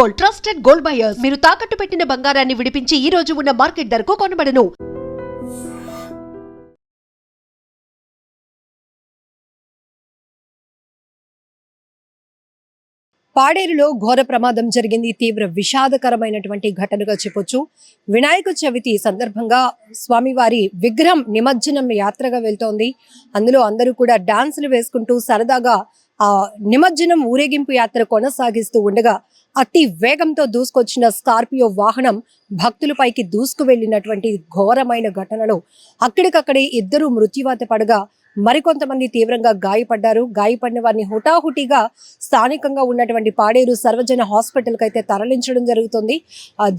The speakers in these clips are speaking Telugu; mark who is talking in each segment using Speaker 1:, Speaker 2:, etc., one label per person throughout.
Speaker 1: Gold trusted gold buyers. మీరు తాకట్టు పెట్టిన బంగారాన్ని విడిపించి ఈ రోజు ఉన్న మార్కెట్ ధరకు కొనబడను.
Speaker 2: పాడేరులో ఘోర ప్రమాదం జరిగింది. తీవ్ర విషాదకరమైనటువంటి ఘటనగా చెప్పొచ్చు. వినాయక చవితి సందర్భంగా స్వామివారి విగ్రహం నిమజ్జనం యాత్రగా వెళ్తోంది. అందులో అందరూ కూడా డాన్సులు వేసుకుంటూ సరదాగా ఆ నిమజ్జనం ఊరేగింపు యాత్ర కొనసాగిస్తూ ఉండగా అతి వేగంతో దూసుకొచ్చిన స్కార్పియో వాహనం భక్తులపైకి దూసుకు వెళ్ళినటువంటి ఘోరమైన ఘటనలో అక్కడికక్కడే ఇద్దరు మృత్యువాత పడగా మరికొంతమంది తీవ్రంగా గాయపడ్డారు. గాయపడిన వారిని హుటాహుటిగా స్థానికంగా ఉన్నటువంటి పాడేరు సర్వజన హాస్పిటల్కి అయితే తరలించడం జరుగుతుంది.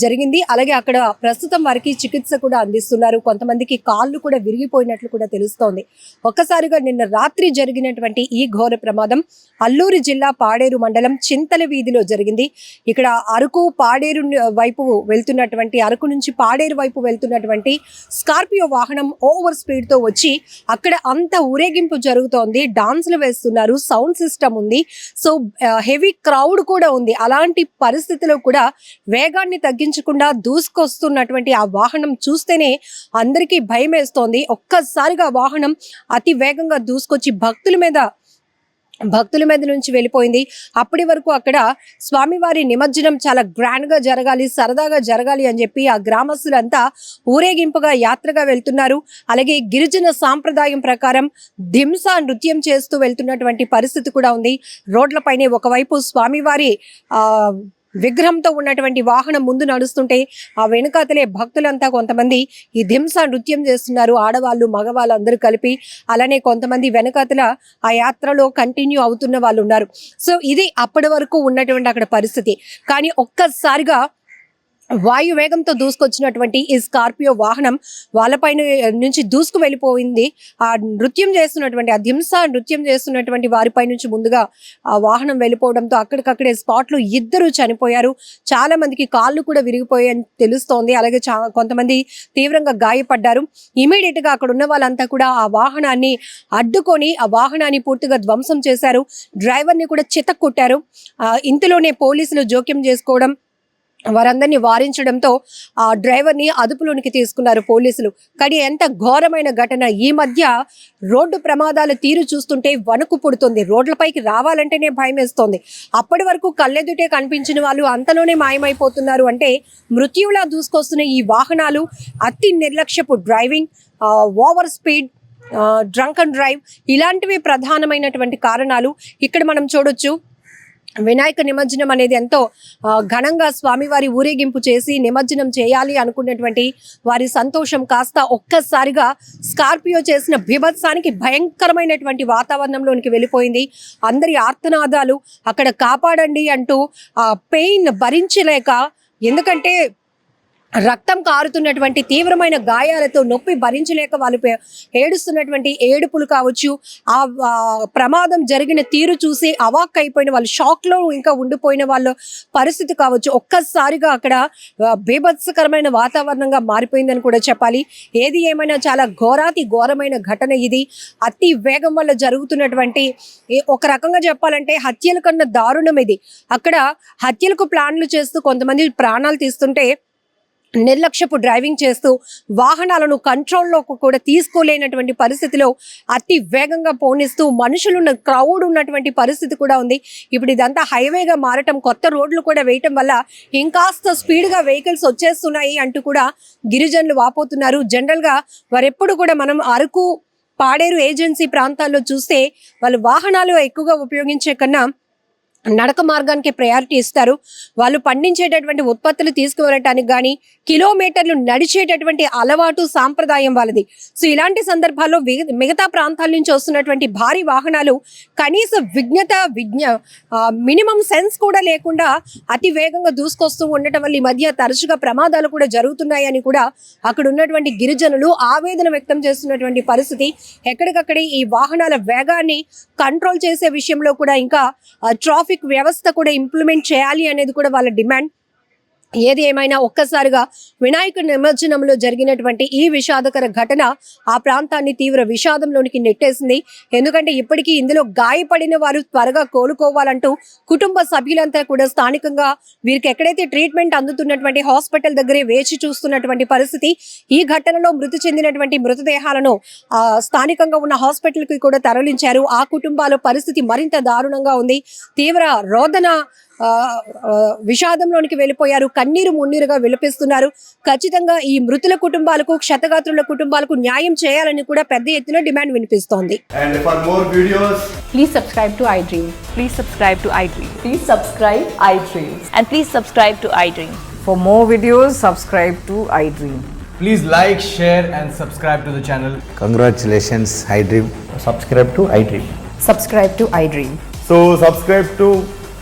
Speaker 2: జరిగింది. అలాగే అక్కడ ప్రస్తుతం వారికి చికిత్స కూడా అందిస్తున్నారు. కొంతమందికి కాళ్ళు కూడా విరిగిపోయినట్లు కూడా తెలుస్తోంది. ఒక్కసారిగా నిన్న రాత్రి జరిగినటువంటి ఈ ఘోర ప్రమాదం అల్లూరు జిల్లా పాడేరు మండలం చింతల వీధిలో జరిగింది. ఇక్కడ అరకు పాడేరు వైపు వెళ్తున్నటువంటి అరకు నుంచి పాడేరు వైపు వెళ్తున్నటువంటి స్కార్పియో వాహనం ఓవర్ స్పీడ్తో వచ్చి అక్కడ అంత ఊరేగింపు జరుగుతోంది డాన్స్లు వేస్తున్నారు సౌండ్ సిస్టమ్ ఉంది. సో హెవీ క్రౌడ్ కూడా ఉంది. అలాంటి పరిస్థితిలో కూడా వేగాన్ని తగ్గించకుండా దూసుకొస్తున్నటువంటి ఆ వాహనం చూస్తేనే అందరికీ భయం వేస్తోంది ఒక్కసారిగా వాహనం అతి వేగంగా దూసుకొచ్చి భక్తుల మీద భక్తుల మీద నుంచి వెళ్ళిపోయింది. అప్పటి వరకు అక్కడ స్వామివారి నిమజ్జనం చాలా గ్రాండ్గా జరగాలి సరదాగా జరగాలి అని చెప్పి ఆ గ్రామస్తులంతా ఊరేగింపుగా యాత్రగా వెళ్తున్నారు. అలాగే గిరిజన సాంప్రదాయం ప్రకారం దింస నృత్యం చేస్తూ వెళ్తున్నటువంటి పరిస్థితి కూడా ఉంది. రోడ్లపైనే ఒకవైపు స్వామివారి ఆ విగ్రహంతో ఉన్నటువంటి వాహనం ముందు నడుస్తుంటే ఆ వెనుకాతలే భక్తులంతా కొంతమంది ఈ దింస నృత్యం చేస్తున్నారు. ఆడవాళ్ళు మగవాళ్ళు అందరూ కలిపి అలానే కొంతమంది వెనకాతల ఆ యాత్రలో కంటిన్యూ అవుతున్న వాళ్ళు ఉన్నారు. సో ఇది అప్పటి వరకు ఉన్నటువంటి అక్కడ పరిస్థితి. కానీ ఒక్కసారిగా వాయు వేగంతో దూసుకొచ్చినటువంటి ఈ స్కార్పియో వాహనం వాళ్ళపై నుంచి దూసుకు వెళ్ళిపోయింది. ఆ నృత్యం చేస్తున్నటువంటి ఆ దింస నృత్యం చేస్తున్నటువంటి వారిపై నుంచి ముందుగా ఆ వాహనం వెళ్ళిపోవడంతో అక్కడికక్కడే స్పాట్లో ఇద్దరు చనిపోయారు. చాలా మందికి కాళ్ళు కూడా విరిగిపోయాయని తెలుస్తోంది. అలాగే చా కొంతమంది తీవ్రంగా గాయపడ్డారు. ఇమీడియట్గా అక్కడ ఉన్న వాళ్ళంతా కూడా ఆ వాహనాన్ని అడ్డుకొని ఆ వాహనాన్ని పూర్తిగా ధ్వంసం చేశారు. డ్రైవర్ని కూడా చితక్కొట్టారు. ఆ, ఇంతలోనే పోలీసులు జోక్యం చేసుకోవడం వారందరినీ వారించడంతో ఆ డ్రైవర్ని అదుపులోనికి తీసుకున్నారు పోలీసులు. కానీ ఎంత ఘోరమైన ఘటన. ఈ మధ్య రోడ్డు ప్రమాదాల తీరు చూస్తుంటే వణుకు పుడుతుంది. రోడ్లపైకి రావాలంటేనే భయం వేస్తోంది. అప్పటి వరకు కళ్ళెదుటే కనిపించిన వాళ్ళు అంతలోనే మాయమైపోతున్నారు. అంటే మృత్యువులా దూసుకొస్తున్న ఈ వాహనాలు అతి నిర్లక్ష్యపు driving over speed drunk and drive ఇలాంటివి ప్రధానమైనటువంటి కారణాలు. ఇక్కడ మనం చూడొచ్చు వినాయక నిమజ్జనం అనేది ఎంతో ఘనంగా స్వామివారి ఊరేగింపు చేసి నిమజ్జనం చేయాలి అనుకున్నటువంటి వారి సంతోషం కాస్త ఒక్కసారిగా స్కార్పియో చేసిన బీభత్సానికి భయంకరమైనటువంటి వాతావరణంలోనికి వెళ్ళిపోయింది. అందరి ఆర్తనాదాలు అక్కడ కాపాడండి అంటూ ఆ పెయిన్ భరించలేక ఎందుకంటే రక్తం కారుతున్నటువంటి తీవ్రమైన గాయాలతో నొప్పి భరించలేక వాళ్ళు ఏడుస్తున్నటువంటి ఏడుపులు కావచ్చు ఆ ప్రమాదం జరిగిన తీరు చూసి అవాక్ అయిపోయిన వాళ్ళు షాక్లో ఇంకా ఉండిపోయిన వాళ్ళ పరిస్థితి కావచ్చు. ఒక్కసారిగా అక్కడ బీభత్సకరమైన వాతావరణంగా మారిపోయిందని కూడా చెప్పాలి. ఏది ఏమైనా చాలా ఘోరాతి ఘోరమైన ఘటన ఇది. అతి వేగం వల్ల జరుగుతున్నటువంటి ఒక రకంగా చెప్పాలంటే హత్యల కన్నా దారుణం ఇది. అక్కడ హత్యలకు ప్లాన్లు చేస్తూ కొంతమంది ప్రాణాలు తీస్తుంటే నిర్లక్ష్యపు డ్రైవింగ్ చేస్తూ వాహనాలను కంట్రోల్లోకి కూడా తీసుకోలేనటువంటి పరిస్థితిలో అతి వేగంగా పోనిస్తూ మనుషులున్న క్రౌడ్ ఉన్నటువంటి పరిస్థితి కూడా ఉంది. ఇప్పుడు ఇదంతా హైవేగా మారటం కొత్త రోడ్లు కూడా వేయటం వల్ల ఇంకాస్త స్పీడ్గా వెహికల్స్ వచ్చేస్తున్నాయి అంటూ కూడా గిరిజనులు వాపోతున్నారు. జనరల్గా వారెప్పుడు కూడా మనం అరకు పాడేరు ఏజెన్సీ ప్రాంతాల్లో చూస్తే వాళ్ళు వాహనాలు ఎక్కువగా ఉపయోగించే కన్నా నడక మార్గానికి ప్రయారిటీ ఇస్తారు. వాళ్ళు పండించేటటువంటి ఉత్పత్తులు తీసుకువెళ్ళటానికి కానీ కిలోమీటర్లు నడిచేటటువంటి అలవాటు సాంప్రదాయం వాళ్ళది. సో ఇలాంటి సందర్భాల్లో వి- మిగతా ప్రాంతాల నుంచి వస్తున్నటువంటి భారీ వాహనాలు కనీస విజ్ఞత విజ్ఞ మినిమం సెన్స్ కూడా లేకుండా అతి వేగంగా దూసుకొస్తూ ఉండటం వల్ల ఈ మధ్య తరచుగా ప్రమాదాలు కూడా జరుగుతున్నాయని కూడా అక్కడ ఉన్నటువంటి గిరిజనులు ఆవేదన వ్యక్తం చేస్తున్నటువంటి పరిస్థితి. ఎక్కడికక్కడే ఈ వాహనాల వేగాన్ని కంట్రోల్ చేసే విషయంలో కూడా ఇంకా ట్రాఫిక్ వ్యవస్థ కూడా ఇంప్లిమెంట్ చేయాలి అనేది కూడా వాళ్ళ డిమాండ్. ఏది ఏమైనా ఒక్కసారిగా వినాయక నిమజ్జనంలో జరిగినటువంటి ఈ విషాదకర ఘటన ఆ ప్రాంతాన్ని తీవ్ర విషాదంలోనికి నెట్టేసింది. ఎందుకంటే ఇప్పటికీ ఇందులో గాయపడిన వారు త్వరగా కోలుకోవాలంటూ కుటుంబ సభ్యులంతా కూడా స్థానికంగా వీరికి ఎక్కడైతే ట్రీట్మెంట్ అందుతున్నటువంటి హాస్పిటల్ దగ్గరే వేచి చూస్తున్నటువంటి పరిస్థితి ఈ ఘటనలో మృతి చెందినటువంటి మృతదేహాలను ఆ, స్థానికంగా ఉన్న హాస్పిటల్కి కూడా తరలించారు. ఆ కుటుంబాల పరిస్థితి మరింత దారుణంగా ఉంది. తీవ్ర రోదన విషాదంలోనికి వెళ్ళిపోయారు కన్నీరు మున్నీరుగా విలపిస్తున్నారు ఖచ్చితంగా ఈ మృతుల కుటుంబాలకు క్షతగాత్రుల కుటుంబాలకు న్యాయం చేయాలని కూడా పెద్ద ఎత్తున డిమాండ్ వినిపిస్తోంది
Speaker 3: And for more videos,
Speaker 4: Please subscribe to iDream.
Speaker 5: Please subscribe to iDream.
Speaker 4: Please subscribe iDream.
Speaker 5: And please subscribe to iDream.
Speaker 4: For more videos, subscribe to iDream.
Speaker 6: Please like, share, and subscribe to the channel.
Speaker 7: Congratulations, iDream.
Speaker 6: Subscribe to iDream.
Speaker 4: Subscribe to iDream.
Speaker 3: so subscribe to